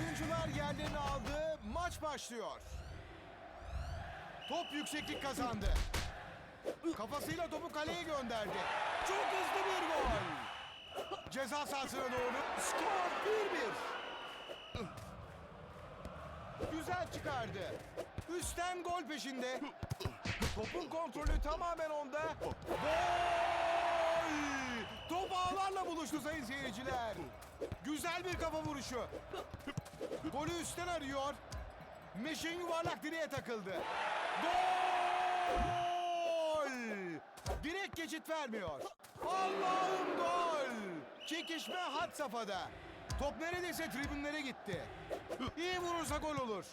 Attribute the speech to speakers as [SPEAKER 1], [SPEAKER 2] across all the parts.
[SPEAKER 1] Oyuncular yerlerini aldı. Maç başlıyor. Top yükseklik kazandı. Kafasıyla topu kaleye gönderdi. Çok hızlı bir gol. Ceza sahasına doğru. Skor 1-1. Güzel çıkardı. Üstten gol peşinde. Topun kontrolü tamamen onda. Gol! Top ağlarla buluştu sayın seyirciler. Güzel bir kafa vuruşu. Golü üstten arıyor. Meşin yuvarlak direğe takıldı. Gol! Direkt geçit vermiyor. Allah'ım gol! Çekişme had safhada. Top neredeyse tribünlere gitti. İyi vurursa gol olur.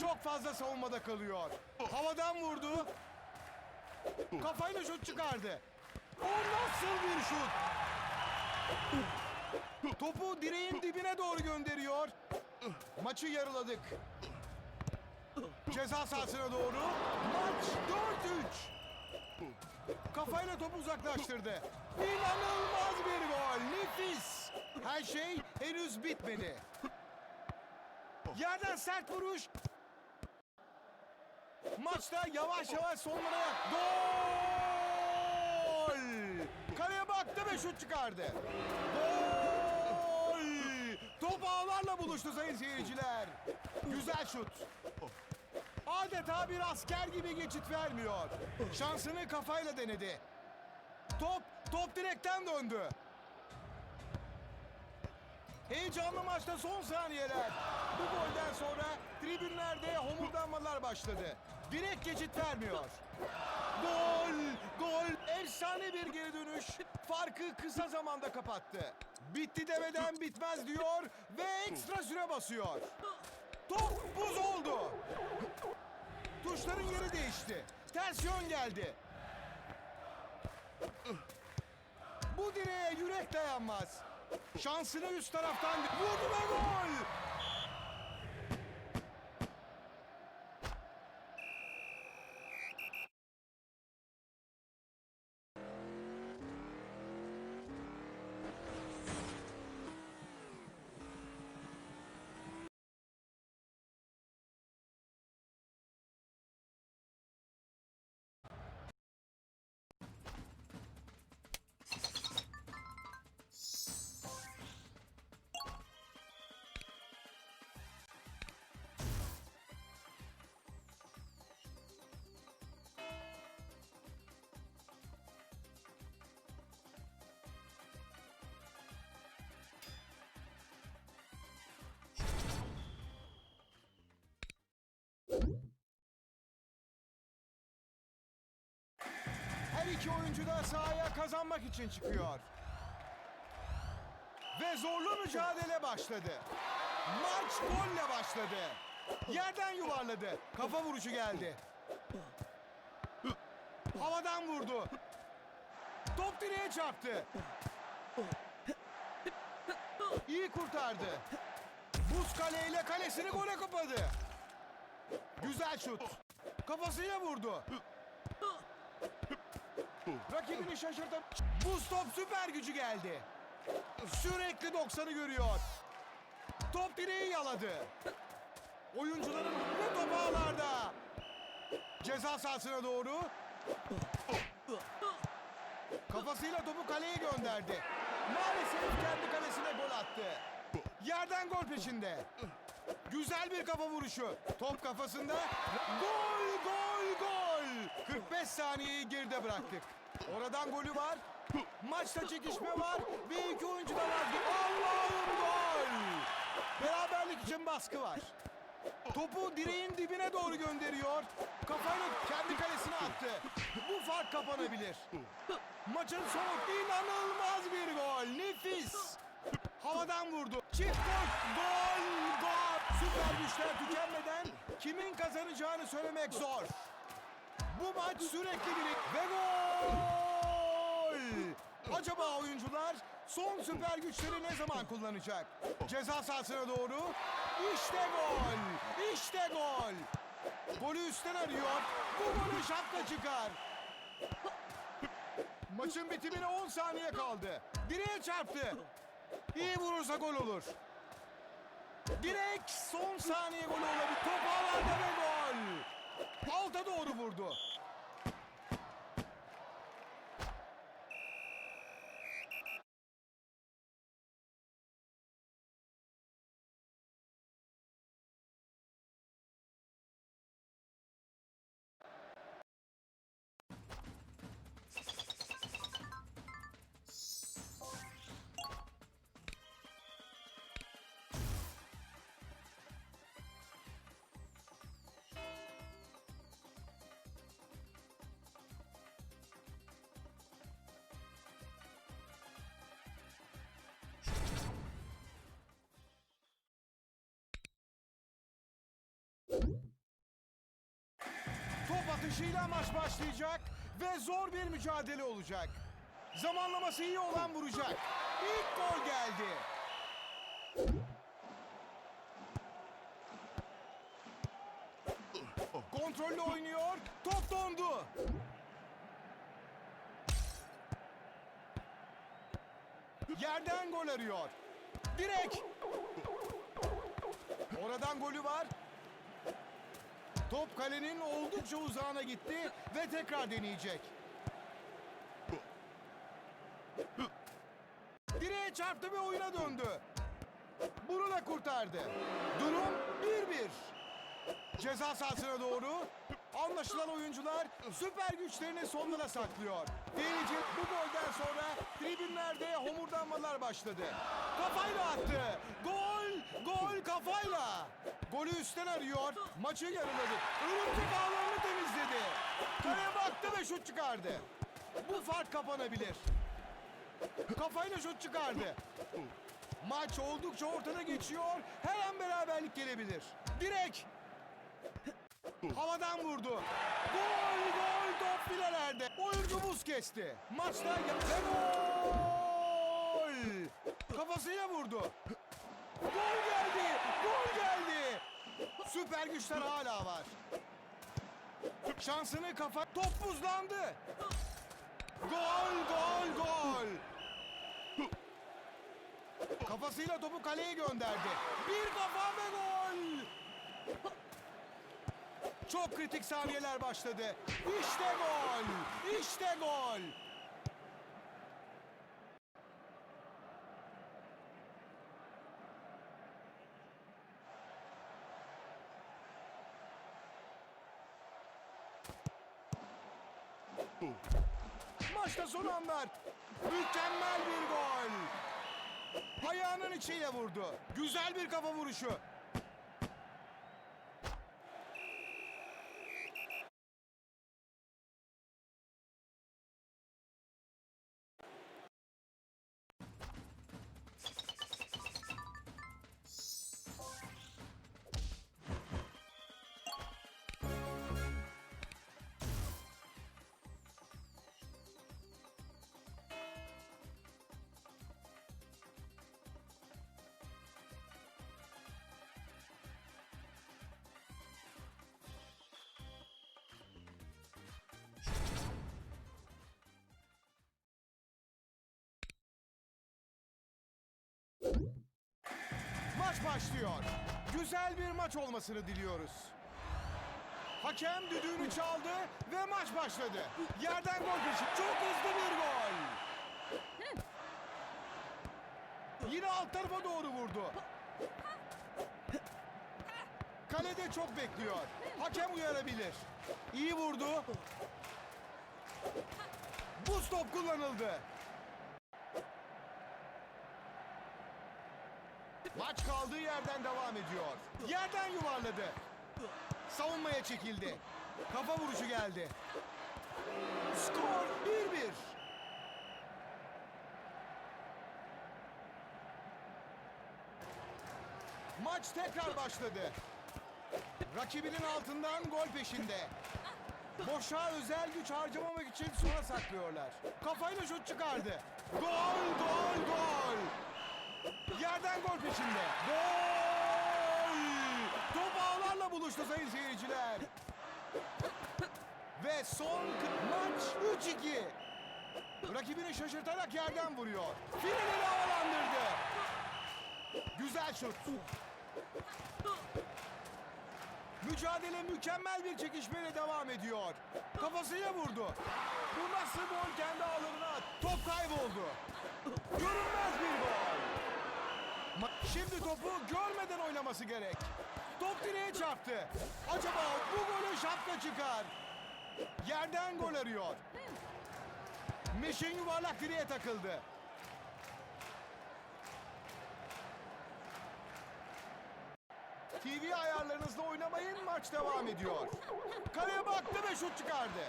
[SPEAKER 1] Çok fazla savunmada kalıyor. Havadan vurdu. Kafayla şut çıkardı. O nasıl bir şut? Topu direğin dibine doğru gönderiyor. Maçı yarıladık. Ceza sahasına doğru. Maç 4-3. Kafayla topu uzaklaştırdı. İnanılmaz bir gol. Nefis. Her şey henüz bitmedi. Yerden sert vuruş. Maçta yavaş yavaş sonlara gol! Kaleye baktı ve şut çıkardı. Gol! Top ağlarla buluştu sayın seyirciler. Güzel şut. Adeta bir asker gibi geçit vermiyor. Şansını kafayla denedi. Top, top direkten döndü. Heyecanlı maçta son saniyeler. Bu golden sonra tribünlerde homurdanmalar başladı. Direkt geçit vermiyor. Gol! Gol! Efsane bir geri dönüş. Farkı kısa zamanda kapattı. Bitti demeden bitmez diyor ve ekstra süre basıyor. Top buz oldu. Tuşların yeri değişti. Ters yön geldi. Bu direğe yürek dayanmaz. Şansını üst taraftan vurdu ve gol! İki oyuncu da sahaya kazanmak için çıkıyor. Ve zorlu mücadele başladı. Maç golle başladı. Yerden yuvarladı. Kafa vuruşu geldi. Havadan vurdu. Top direğe çarptı. İyi kurtardı. Buz kaleyle kalesini gole kapadı. Güzel şut. Kafasıyla vurdu. Rakibini şaşırtıp buz top süper gücü geldi. Sürekli 90'ı görüyor. Top direği yaladı. Oyuncuların ve top ağlarda. Ceza sahasına doğru. Kafasıyla topu kaleye gönderdi. Maalesef kendi kalesine gol attı. Yerden gol peşinde. Güzel bir kafa vuruşu. Top kafasında. Gol, gol, gol. 45 saniyeyi geride bıraktık. Oradan golü var. Maçta çekişme var ve iki oyuncu da var. Allah'ım gol. Beraberlik için baskı var. Topu direğin dibine doğru gönderiyor. Kafayla kendi kalesine attı. Bu fark kapanabilir. Maçın sonu inanılmaz bir gol. Nefis. Havadan vurdu. Çift gol. Gol. Gol. Süper güçler tükenmeden kimin kazanacağını söylemek zor. Bu maç sürekli bir ve gol. Acaba oyuncular son süper güçleri ne zaman kullanacak? Ceza sahasına doğru. İşte gol. İşte gol. Golü üstten arıyor. Bu golü şapka çıkar. Maçın bitimine 10 saniye kaldı. Direğe çarptı. İyi vurursa gol olur. Direkt son saniye golü olabilir. Alta doğru vurdu. Atışıyla maç başlayacak ve zor bir mücadele olacak. Zamanlaması iyi olan vuracak. İlk gol geldi. Kontrollü oynuyor. Top dondu. Yerden gol arıyor. Direkt. Oradan golü var. Top kalenin oldukça uzağına gitti ve tekrar deneyecek. Direğe çarptı ve oyuna döndü. Bunu da kurtardı. Durum 1-1. Ceza sahasına doğru anlaşılan oyuncular süper güçlerini sonlara saklıyor. Ferici bu golden sonra tribünlerde homurdanmalar başladı. Kafayla attı. Gol! Gol kafayla. Golü üstten arıyor. Maçı yarıladı. Örümcek ağlarını temizledi. Kaleye baktı ve şut çıkardı. Bu fark kapanabilir. Kafayla şut çıkardı. Maç oldukça ortada geçiyor. Her an beraberlik gelebilir. Direk. Havadan vurdu. Gol gol top filelerde. Oyuncu buz kesti. Maçta yap- ve gol. Kafasıyla vurdu. Gol geldi. Gol geldi. Süper güçler hala var. Şansını kafa... Top buzlandı. Gol gol gol. Kafasıyla topu kaleye gönderdi. Bir kafa ve gol. Çok kritik saniyeler başladı. İşte gol. İşte gol. Maçta son anlar. Mükemmel bir gol. Ayağının içiyle vurdu. Güzel bir kafa vuruşu. Maç başlıyor. Güzel bir maç olmasını diliyoruz. Hakem düdüğünü çaldı ve maç başladı. Yerden gol peşi. Çok hızlı bir gol. Yine alt tarafa doğru vurdu. Kalede çok bekliyor. Hakem uyarabilir. İyi vurdu. Bu stop kullanıldı. Maç kaldığı yerden devam ediyor. Yerden yuvarladı. Savunmaya çekildi. Kafa vuruşu geldi. Skor 1-1. Maç tekrar başladı. Rakibinin altından gol peşinde. Boşa özel güç harcamamak için sona saklıyorlar. Kafayla şut çıkardı. Gol, gol, gol. Yerden gol peşinde. Gol! Top ağlarla buluştu sayın seyirciler. Ve son maç 3-2. Rakibini şaşırtarak yerden vuruyor. Fileleri havalandırdı. Güzel şut. Mücadele mükemmel bir çekişmeyle devam ediyor. Kafasıyla vurdu. Bu nasıl gol kendi ağlarına? Top kayboldu. Görünmez bir gol. Şimdi topu görmeden oynaması gerek. Top direğe çarptı. Acaba bu golü şapka çıkar. Yerden gol arıyor. Mişin yuvarlak direğe takıldı. TV ayarlarınızla oynamayın maç devam ediyor. Kaleye baktı ve şut çıkardı.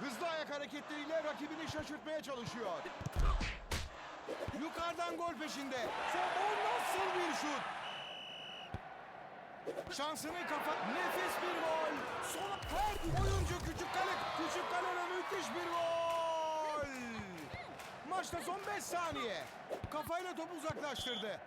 [SPEAKER 1] Hızlı ayak hareketleriyle rakibini şaşırtmaya çalışıyor. Yukarıdan gol peşinde. O nasıl bir şut? Şansını kafa... Nefis bir gol. Son her oyuncu küçük kale. Küçük kalene müthiş bir gol. Maçta son 5 saniye. Kafayla topu uzaklaştırdı.